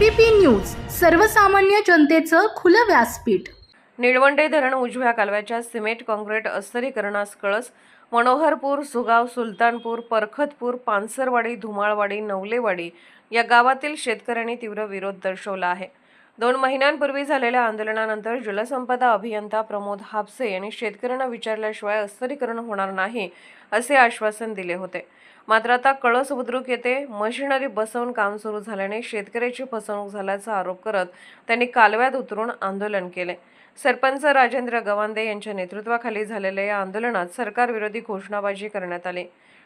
ABP news सर्वसामान्य जनतेचं खुलं व्यासपीठ. निळवंडे धरण उजव्या कालव्याच्या सिमेंट काँक्रीट अस्तरीकरणास कळस. मनोहरपूर सुगाव सुलतानपूर परखतपूर पानसरवाडी धुमाळवाडी नवलेवाडी या गावातील शेतकऱ्यांनी तीव्र विरोध दर्शवला आहे. दोन महिन्यांपूर्वी झालेल्या आंदोलनानंतर जलसंपदा अभियंता प्रमोद हापसे यांनी शेतकऱ्यांना विचारल्याशिवाय अस्तरीकरण होणार नाही असे आश्वासन दिले होते. मात्र आता कळस बुद्रुक येथे मशिनरी बसवून काम सुरू झाल्याने शेतकऱ्याची फसवणूक झाल्याचा आरोप करत त्यांनी कालव्यात उतरून आंदोलन केले. सरपंच राजेंद्र गवांदे यांच्या नेतृत्वाखाली झालेल्या या आंदोलनात सरकारविरोधी घोषणाबाजी करण्यात आली.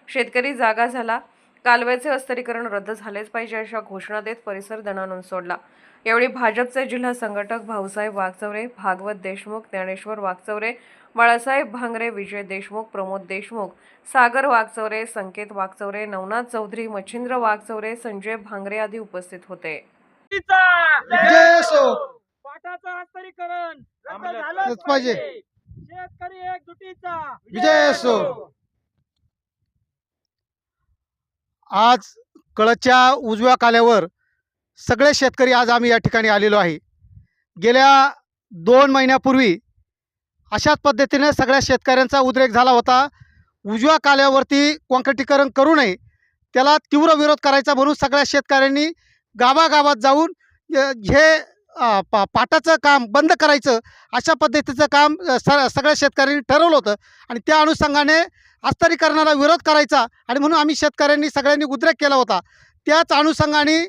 शेतकरी जागा झाला. कालव्याचे अस्तरीकरण रद्द झालेच पाहिजे अशा घोषणा देत परिसर दणानून सोडला. यावेळी भाजपचे जिल्हा संघटक भाऊसाहेब वागचौरे भागवत देशमुख ज्ञानेश्वर वागचौरे बाळासाहेब भांगरे विजय देशमुख प्रमोद देशमुख सागर वागचौरे संकेत वागचौरे नवनाथ चौधरी मच्छिंद्र वागचौरे संजय भांगरे आदी उपस्थित होते. विजय असो. आज कळच्या उजव्या काल्यावर सगळे शेतकरी आज आम्ही या ठिकाणी आलेलो आहे. गेल्या दोन महिन्यापूर्वी अशाच पद्धतीने सगळ्या शेतकऱ्यांचा उद्रेक झाला होता. उजव्या काल्यावरती कॉन्क्रिटीकरण करू नये. त्याला तीव्र विरोध करायचा म्हणून सगळ्या शेतकऱ्यांनी गावागावात जाऊन हे पा पाटाचं काम बंद करायचं अशा पद्धतीचं काम स सगळ्या शेतकऱ्यांनी ठरवलं होतं. आणि त्या अनुषंगाने अस्तरीकरणाला विरोध करायचा आणि म्हणून आम्ही शेतकऱ्यांनी सगळ्यांनी उद्रेक केला होता. त्याच अनुषंगाने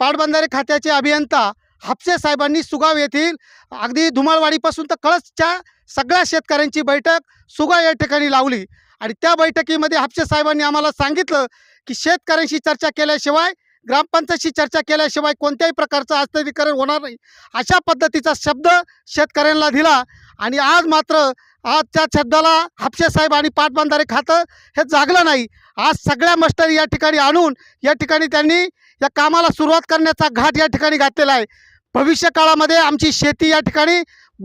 पाटबंधारे खात्याचे अभियंता हापसे साहेबांनी सुगाव येथील अगदी धुमाळवाडीपासून तर कळसच्या सगळ्या शेतकऱ्यांची बैठक सुगाव या ठिकाणी लावली. आणि त्या बैठकीमध्ये हापसे साहेबांनी आम्हाला सांगितलं की शेतकऱ्यांशी चर्चा केल्याशिवाय ग्रामपंचायतशी चर्चा केल्याशिवाय कोणत्याही प्रकारचं हस्तांतरीकरण होणार नाही. अशा पद्धतीचा शब्द शेतकऱ्यांना दिला. आणि आज मात्र आज त्या शब्दाला हापसे साहेब आणि पाटबंधारे खातं हे जागलं नाही. आज सगळ्या मस्टरी या ठिकाणी आणून या ठिकाणी त्यांनी या कामाला सुरुवात करण्याचा घाट या ठिकाणी घातलेला आहे. भविष्य काळामध्ये आमची शेती या ठिकाणी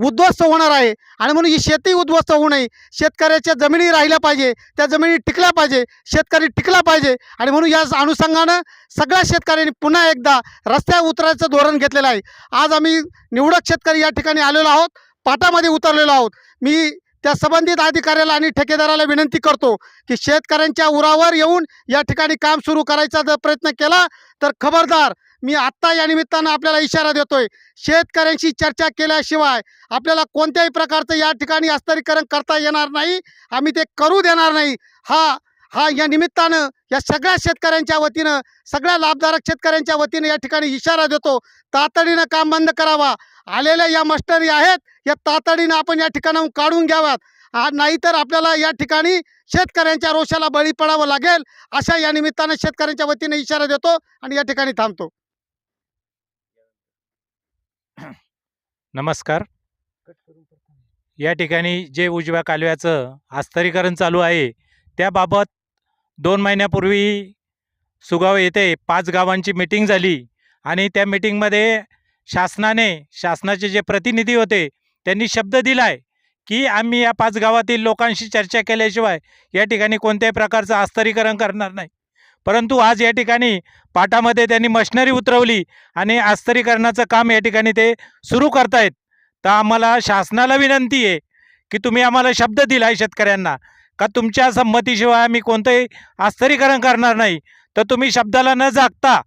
उद्ध्वस्त होणार आहे. आणि म्हणून ही शेती उद्ध्वस्त होऊ नये. शेतकऱ्याच्या जमिनी राहिल्या पाहिजे. त्या जमिनी टिकल्या पाहिजे. शेतकरी टिकला पाहिजे. आणि म्हणून या अनुषंगानं सगळ्या शेतकऱ्यांनी पुन्हा एकदा रस्त्यावर उतरायचं धोरण घेतलेलं आहे. आज आम्ही निवडक शेतकरी या ठिकाणी आलेलो आहोत. पाटामध्ये उतरलेलो आहोत. मी त्या संबंधित अधिकाऱ्याला आणि ठेकेदाराला विनंती करतो की शेतकऱ्यांच्या उरावर येऊन या ठिकाणी काम सुरू करायचा जर प्रयत्न केला तर खबरदार मी आत्ता या निमित्तानं आपल्याला इशारा देतोय शेतकऱ्यांशी चर्चा केल्याशिवाय आपल्याला कोणत्याही प्रकारचं या ठिकाणी अस्तरीकरण करता येणार नाही आम्ही ते करू देणार नाही. हा हा या निमित्तानं या सगळ्या शेतकऱ्यांच्या वतीनं सगळ्या लाभधारक शेतकऱ्यांच्या वतीनं या ठिकाणी इशारा देतो. तातडीनं काम बंद करावा. आलेल्या या मस्टरी आहेत या तातडीनं आपण या ठिकाणाहून काढून घ्याव्यात. नाहीतर आपल्याला या ठिकाणी शेतकऱ्यांच्या रोषाला बळी पडावं लागेल अशा या निमित्तानं शेतकऱ्यांच्या वतीनं इशारा देतो आणि या ठिकाणी थांबतो. नमस्कार. या ठिकाणी जे उजव्या कालव्याचं आस्तरीकरण चालू आहे त्याबाबत दोन महिन्यापूर्वी सुगाव येथे पाच गावांची मिटिंग झाली आणि त्या मिटिंगमध्ये शासनाने शासनाचे जे प्रतिनिधी होते त्यांनी शब्द दिला आहे की आम्ही या पाच गावातील लोकांशी चर्चा केल्याशिवाय या ठिकाणी कोणत्याही प्रकारचं आस्तरीकरण करणार नाही. परंतु आज या ठिकाणी पाटामध्ये त्यांनी मशिनरी उतरवली आणि अस्तरीकरणाचं काम या ठिकाणी ते सुरू करतायत. तर आम्हाला शासनाला विनंती आहे की तुम्ही आम्हाला शब्द दिला आहे शेतकऱ्यांना. का तुमच्या संमतीशिवाय आम्ही कोणतंही आस्तरीकरण करणार नाही? तर तुम्ही शब्दाला न जागता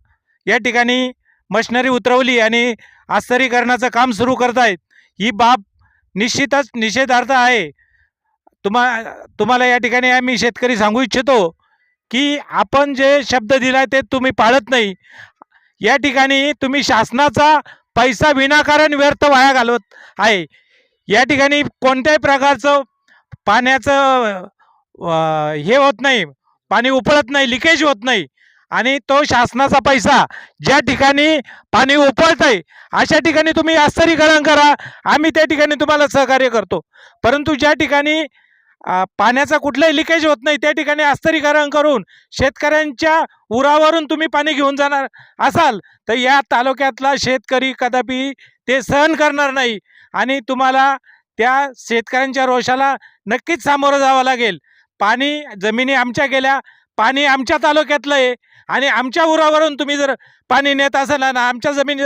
या ठिकाणी मशिनरी उतरवली आणि आस्तरीकरणाचं काम सुरू करतायत ही बाब निश्चितच निषेधार्थ आहे. तुम्हा तुम्हाला या ठिकाणी आम्ही शेतकरी सांगू इच्छितो की आपण जे शब्द दिला ते तुम्ही पाळत नाही. या ठिकाणी तुम्ही शासनाचा पैसा विनाकारण व्यर्थ वाया घालवत आहे. या ठिकाणी कोणत्याही प्रकारचं पाण्याचं हे होत नाही. पाणी उपळत नाही लिकेज होत नाही. आणि तो शासनाचा पैसा ज्या ठिकाणी पाणी उपळत आहे अशा ठिकाणी तुम्ही आश्चर्यकरण करा. आम्ही त्या ठिकाणी तुम्हाला सहकार्य करतो. परंतु ज्या ठिकाणी पाण्याचा कुठलाही लिकेज होत नाही त्या ठिकाणी आस्तरीकरण करून शेतकऱ्यांच्या उरावरून तुम्ही पाणी घेऊन जाणार असाल तर या तालुक्यातला शेतकरी कदापि ते सहन करणार नाही. आणि तुम्हाला त्या शेतकऱ्यांच्या रोषाला नक्कीच सामोरं जावं लागेल. पाणी जमिनी आमच्या गेल्या पाणी आमच्या तालुक्यातलं आहे. आणि आमच्या उरावरून तुम्ही जर पाणी नेत असाल आणि आमच्या जमिनी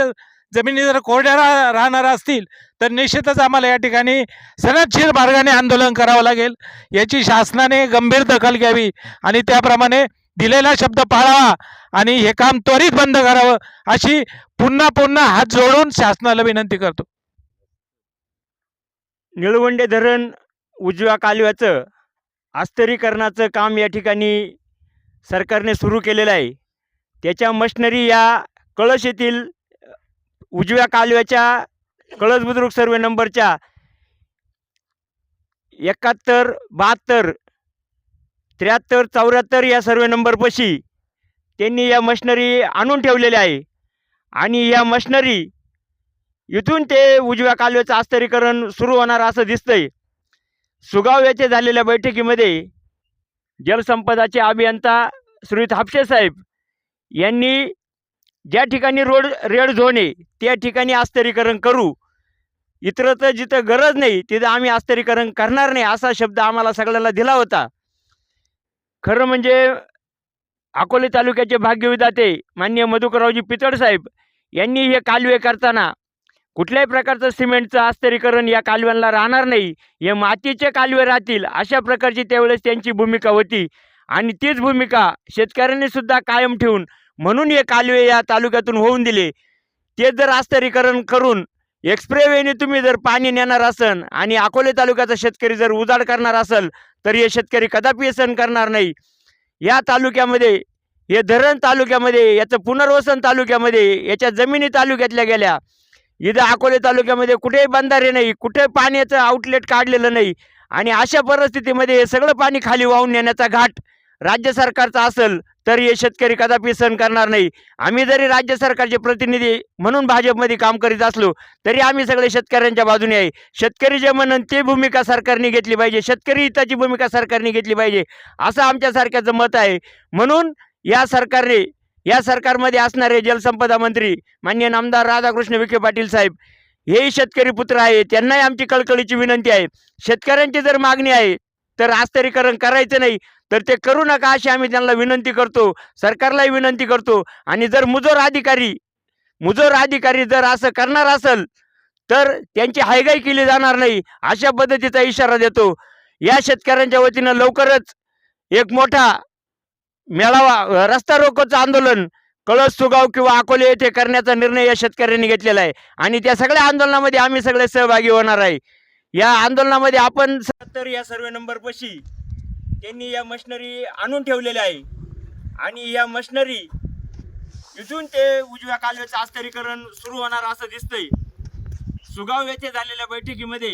जमिनी जर कोरड्या रा राहणार असतील तर निश्चितच आम्हाला या ठिकाणी सनदशीर मार्गाने आंदोलन करावं लागेल. याची शासनाने गंभीर दखल घ्यावी आणि त्याप्रमाणे दिलेला शब्द पाळावा आणि हे काम त्वरित बंद करावं अशी पुन्हा पुन्हा हात जोडून शासनाला विनंती करतो. निळवंडे धरण उजव्या कालव्याचं अस्तरीकरणाचं काम या ठिकाणी सरकारने सुरू केलेलं आहे. त्याच्या मशनरी या कळश येथील उजव्या कालव्याच्या कळस बुद्रुक सर्वे नंबरच्या एकाहत्तर बहात्तर त्र्याहत्तर चौऱ्याहत्तर या सर्वे नंबरपाशी त्यांनी या मशनरी आणून ठेवलेल्या आहे. आणि या मशनरी इथून ते उजव्या कालव्याचं अस्तरीकरण सुरू होणार असं दिसतंय. सुगाव येथे झालेल्या बैठकीमध्ये जलसंपदाचे अभियंता श्रीयुत हापशे साहेब यांनी ज्या ठिकाणी रोड रेड झोन आहे त्या ठिकाणी आस्तरीकरण करू. इतरत्र जिथं गरज नाही तिथं आम्ही आस्तरीकरण करणार नाही असा शब्द आम्हाला सगळ्याला दिला होता. खरं म्हणजे अकोले तालुक्याचे भाग्यविदाते माननीय मधुकररावजी पितळ साहेब यांनी हे कालवे करताना कुठल्याही प्रकारचं सिमेंटचं आस्तरीकरण या कालव्यांना राहणार नाही. हे मातीचे कालवे राहतील. अशा प्रकारची त्यावेळेस त्यांची भूमिका होती. आणि तीच भूमिका शेतकऱ्यांनी सुद्धा कायम ठेवून म्हणून हे कालवे या तालुक्यातून होऊन दिले. ते जर आस्तरीकरण करून एक्सप्रे वेने तुम्ही जर पाणी नेणार असन आणि अकोले तालुक्याचा शेतकरी जर उजाड करणार असेल तर हे शेतकरी कदापि सहन करणार नाही. या तालुक्यामध्ये हे धरण तालुक्यामध्ये याचं पुनर्वसन तालुक्यामध्ये याच्या जमिनी तालुक्यातल्या गेल्या. इथं अकोले तालुक्यामध्ये कुठेही बंधारे नाही कुठे पाण्याचं आउटलेट काढलेलं नाही आणि अशा परिस्थितीमध्ये हे सगळं पाणी खाली वाहून नेण्याचा घाट राज्य सरकारचा असेल तर हे शेतकरी कदापि सहन करणार नाही. आम्ही जरी राज्य सरकारचे प्रतिनिधी म्हणून भाजपमध्ये काम करीत असलो तरी आम्ही सगळे शेतकऱ्यांच्या बाजूने आहे. शेतकरी जे म्हणून ती भूमिका सरकारने घेतली पाहिजे शेतकरी हिताची भूमिका सरकारने घेतली पाहिजे असं आमच्यासारख्याचं मत आहे. म्हणून या सरकारने या सरकारमध्ये असणारे जलसंपदा मंत्री मान्य नामदार राधाकृष्ण विखे पाटील साहेब हेही शेतकरी पुत्र आहे त्यांनाही आमची कळकळीची विनंती आहे. शेतकऱ्यांची जर मागणी आहे तर आस्तरीकरण करायचं नाही तर ते करू नका अशी आम्ही त्यांना विनंती करतो. सरकारलाही विनंती करतो. आणि जर मुजोर अधिकारी मुजोर अधिकारी जर असं करणार असेल तर त्यांची हायगाई केली जाणार नाही अशा पद्धतीचा इशारा देतो. या शेतकऱ्यांच्या वतीनं लवकरच एक मोठा मेळावा रस्ता रोकोचं आंदोलन कळस सुगाव किंवा अकोले येथे करण्याचा निर्णय या शेतकऱ्यांनी घेतलेला आहे. आणि त्या सगळ्या आंदोलनामध्ये आम्ही सगळे सहभागी होणार आहे. या आंदोलनामध्ये आपण सत्तर या सर्वे नंबरपाशी त्यांनी या मशनरी आणून ठेवलेल्या आहे. आणि या मशनरी इथून ते उजव्या कालव्याचं आस्तरीकरण सुरू होणार असं दिसतंय. सुगाव येथे झालेल्या बैठकीमध्ये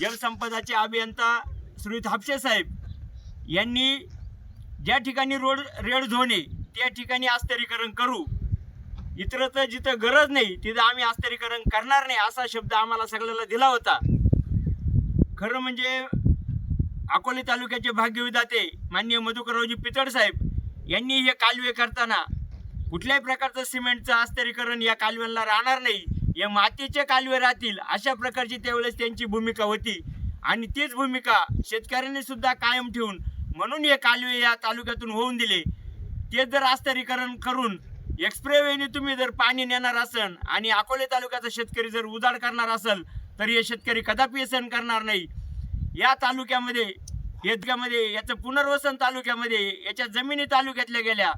जलसंपदाचे अभियंता श्री हापशे साहेब यांनी ज्या ठिकाणी रोड रेड झोन आहे त्या ठिकाणी आस्तरीकरण करू. इतरत्र जिथं गरज नाही तिथं आम्ही आस्तरीकरण करणार नाही असा शब्द आम्हाला सगळ्याला दिला होता. खरं म्हणजे अकोले तालुक्याचे भाग्यविदाते माननीय मधुकररावजी पितळ साहेब यांनी हे कालवे करताना कुठल्याही प्रकारचं सिमेंटचं आस्तरीकरण या कालव्यांना राहणार नाही. या मातीचे कालवे राहतील अशा प्रकारची त्यावेळेस त्यांची भूमिका होती. आणि तीच भूमिका शेतकऱ्यांनी सुद्धा कायम ठेवून म्हणून हे कालवे या तालुक्यातून होऊन दिले. ते जर आस्तरीकरण करून एक्सप्रेवेने तुम्ही जर पाणी नेणार असन आणि अकोले तालुक्याचा शेतकरी जर उजाड करणार असेल तर हे शेतकरी कदापि सहन करणार नाही. या तालुक्यामध्ये येदगामध्ये याचं पुनर्वसन तालुक्यामध्ये याच्या जमिनी तालुक्यातल्या गेल्या.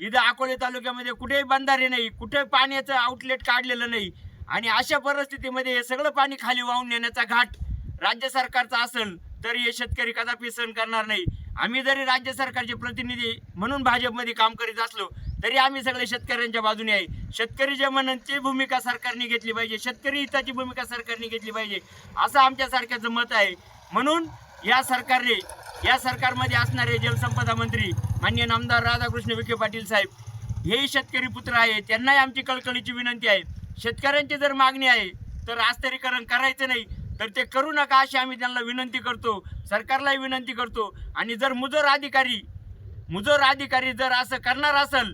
इथं अकोले तालुक्यामध्ये कुठेही बंधारे नाही कुठे पाण्याचं आउटलेट काढलेलं नाही. आणि अशा परिस्थितीमध्ये हे सगळं पाणी खाली वाहून नेण्याचा घाट राज्य सरकारचा असेल तर हे शेतकरी कदापि सहन करणार नाही. आम्ही जरी राज्य सरकारचे प्रतिनिधी म्हणून भाजपमध्ये काम करीत असलो तरी आम्ही सगळे शेतकऱ्यांच्या बाजूने आहे. शेतकरी जे म्हणून ती भूमिका सरकारने घेतली पाहिजे. शेतकरी हिताची भूमिका सरकारने घेतली पाहिजे. असं आमच्यासारख्याचं मत आहे. म्हणून या सरकारने या सरकारमध्ये असणारे जलसंपदा मंत्री माननीय नामदार राधाकृष्ण विखे पाटील साहेब हेही शेतकरी पुत्र आहे. त्यांनाही आमची कळकळीची विनंती आहे. शेतकऱ्यांची जर मागणी आहे तर आस्तरीकरण करायचं नाही. तर ते करू नका अशी आम्ही त्यांना विनंती करतो. सरकारलाही विनंती करतो. आणि जर मुजोर अधिकारी मुजोर अधिकारी जर असं करणार असेल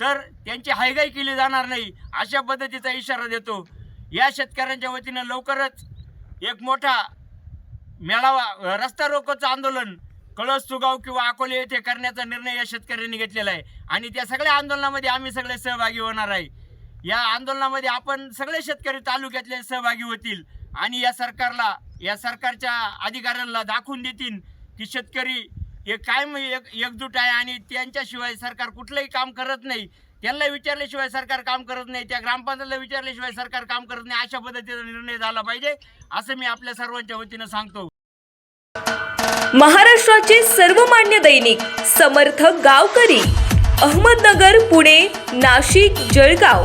तर त्यांची हायगाई केली जाणार नाही अशा पद्धतीचा इशारा देतो. या शेतकऱ्यांच्या वतीनं लवकरच एक मोठा मेळावा रस्ता रोकोचं आंदोलन कळस सुगाव किंवा अकोले येथे करण्याचा निर्णय या शेतकऱ्यांनी घेतलेला आहे. आणि त्या सगळ्या आंदोलनामध्ये आम्ही सगळे सहभागी होणार आहे. या आंदोलनामध्ये आपण सगळे शेतकरी तालुक्यातले सहभागी होतील. आणि या सरकारला या सरकारच्या अधिकाऱ्यांना दाखवून देतील की शेतकरी हे कायम एक एकजूट आहे आणि त्यांच्याशिवाय सरकार कुठलंही काम करत नाही. त्यांना विचारल्याशिवाय सरकार काम करत नाही. त्या ग्रामपंचायतला विचारल्याशिवाय सरकार काम करत नाही. अशा पद्धतीचा निर्णय झाला पाहिजे असं मी आपल्या सर्वांच्या वतीनं सांगतो. महाराष्ट्राचे सर्वमान्य दैनिक समर्थ गावकरी अहमदनगर पुणे नाशिक जळगाव.